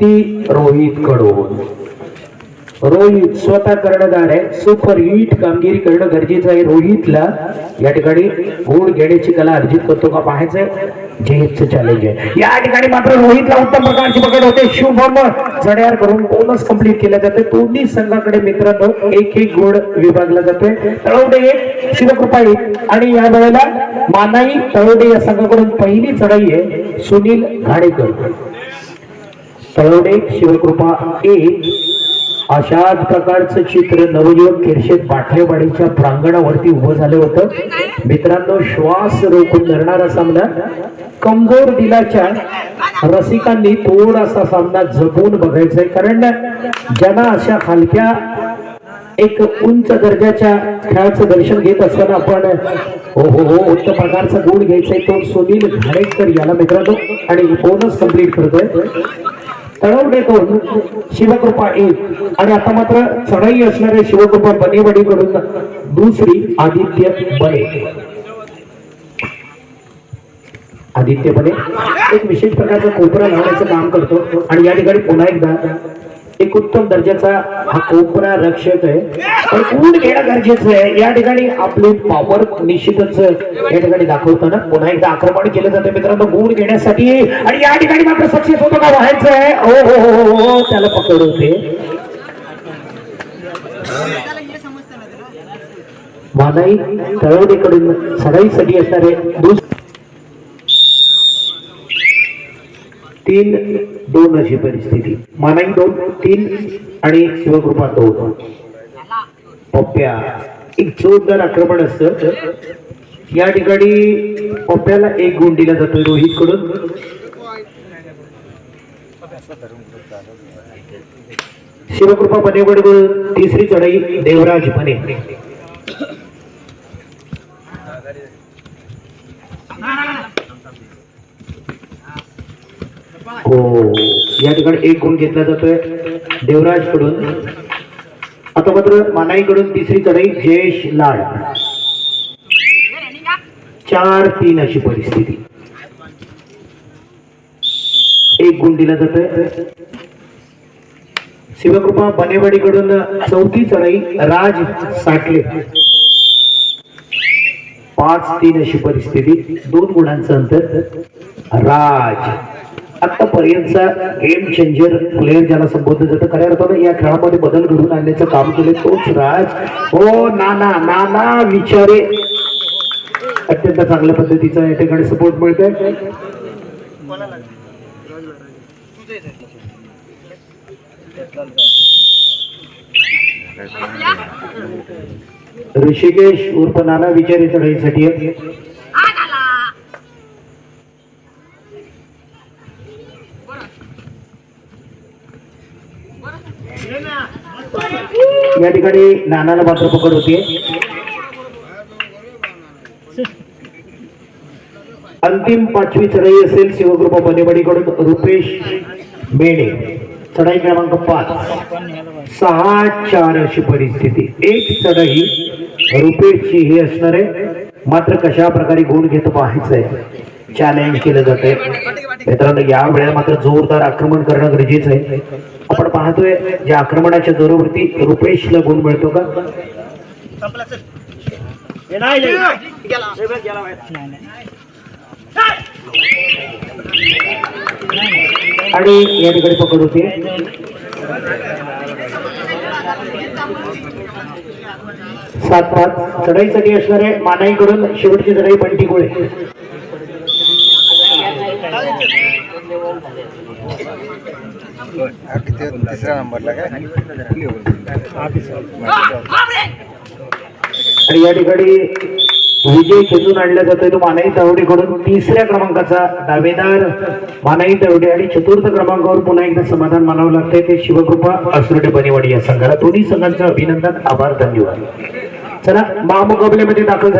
ती रोहित कडून. रोहित स्वतः कर्णधार आहे. सुपर हिट कामगिरी करणं गरजेचं आहे रोहितला. या ठिकाणी गुण घेण्याची कला अर्जित करतो का पाहायचंय? जेचं चॅलेंज आहे. या ठिकाणी मात्र रोहितला उत्तम प्रकारची पकड होते. शुभम चढ्यार करून बोनस कंप्लीट केला जाते दोन्ही संघाकडे मित्रांनो एक एक गुण विभागला जातोय. तळवडे एक शिवकृपा एक. आणि या वेळेला मानाई तळवडे या संघाकडून पहिली चढाई आहे. सुनील घाडेकर. तळवडे शिवकृपा एक अशाच प्रकारचं चित्र नवयुवक किरशेत बाटलेवाडीच्या प्रांगणावरती उभं झालं होतं. मित्रांनो श्वास रोखून धरणारा सामना कमजोर दिलाच्या रसिकांनी थोडासा सामना जपून बघायचा आहे कारण ज्यांना अशा हलक्या एक उंच दर्जाच्या खेळाचं दर्शन घेत असताना आपण हो हो हो उत्तम प्रकारचा गुण घ्यायचा आहे तो सुनील घाणेकर याला मित्रांनो. आणि बोनस कंप्लीट करतोय. तळवडे देतो शिवकृपा एक. आणि आता मात्र चढाई असणारे शिवकृपा बनेवाडीकडून दुसरी आदित्य बने. आदित्य बने. एक विशेष प्रकारचा कोपरा लावण्याचं काम करतो. आणि या ठिकाणी पुन्हा एकदा एक उत्तम दर्जाचा हा कोपरा रक्षक आहे. पण गुण घेणं गरजेचं आहे? या ठिकाणी आपले पॉवर निश्चितच या ठिकाणी दाखवताना पुन्हा एकदा आक्रमण केलं जातं मित्रांनो गुण घेण्यासाठी. आणि या ठिकाणी मात्र सक्सेस होतो का व्हायचं आहे? ओ हो हो हो हो त्याला पकडवते होते मानाई तळवडेकडून चढाईसाठी असणारे दुस तीन दोन अशी परिस्थिती. मानाई दोन तीन आणि शिवकृपा दोन. पप्प्या. एक जोरदार आक्रमण असत. या ठिकाणी पप्प्याला एक गुण दिला जातोय रोहित कडून शिवकृपा बनेवड तिसरी चढाई देवराज बने हो. या ठिकाणी एक गुण घेतला जातोय. देवराजकडून आता मात्र मानाई कडून तिसरी चढाई जयेश लाड. चार तीन अशी परिस्थिती. एक गुण दिला जातोय. शिवकृपा बनेवाडीकडून चौथी चढाई राज साठले. पाच तीन अशी परिस्थिती. दोन गुणांचं अंतर. राज. आतापर्यंतचा गेम चेंजर प्लेअर ज्याला संबोधलं जातं खऱ्या अर्थानं या खेळामध्ये बदल घडून आणण्याचं काम केले तोच राज. हो नाना नाना विचारे. अत्यंत चांगल्या पद्धतीचा या ठिकाणी सपोर्ट मिळतोय. ऋषिकेश उर्फ नाना विचारे चढाईसाठी या ठिकाणी नानाला मात्र पकड होते अंतिम पाचवी चढाई असेल शिवकृपा बनेवाडीकडून रुपेश मेणे चढाई क्रमांक पाच. सहा चार अशी परिस्थिती. एक चढाई रुपेशची ही असणार आहे. मात्र कशा प्रकारे गुण घेतो पाहायचंय चॅलेंज केलं जात आहे मित्रांनो या वेळेला मात्र जोरदार आक्रमण करणं गरजेचं आहे. आपण पाहतोय ज्या आक्रमणाच्या जोरावरती रुपेशला गुण मिळतो का? आणि या ठिकाणी पकड होते. सात पाच. चढाईसाठी असणारे मानाईकडून शेवटची चढाई बंटी गोळे हा किती तिसऱ्या नंबरला काय? आणि या ठिकाणी विजय खेचून आणला जातोय तो मानाई तावडेकडून तिसऱ्या क्रमांकाचा दावेदार मानाई तावडे आणि चतुर्थ क्रमांकावर पुन्हा एकदा समाधान मानावं लागतंय. ते शिवकृपा असुरडे बनेवाडी या संघाला. दोन्ही संघांचं अभिनंदन आभार धन्यवाद. चला महामुकाबल्यामध्ये दाखल झाले.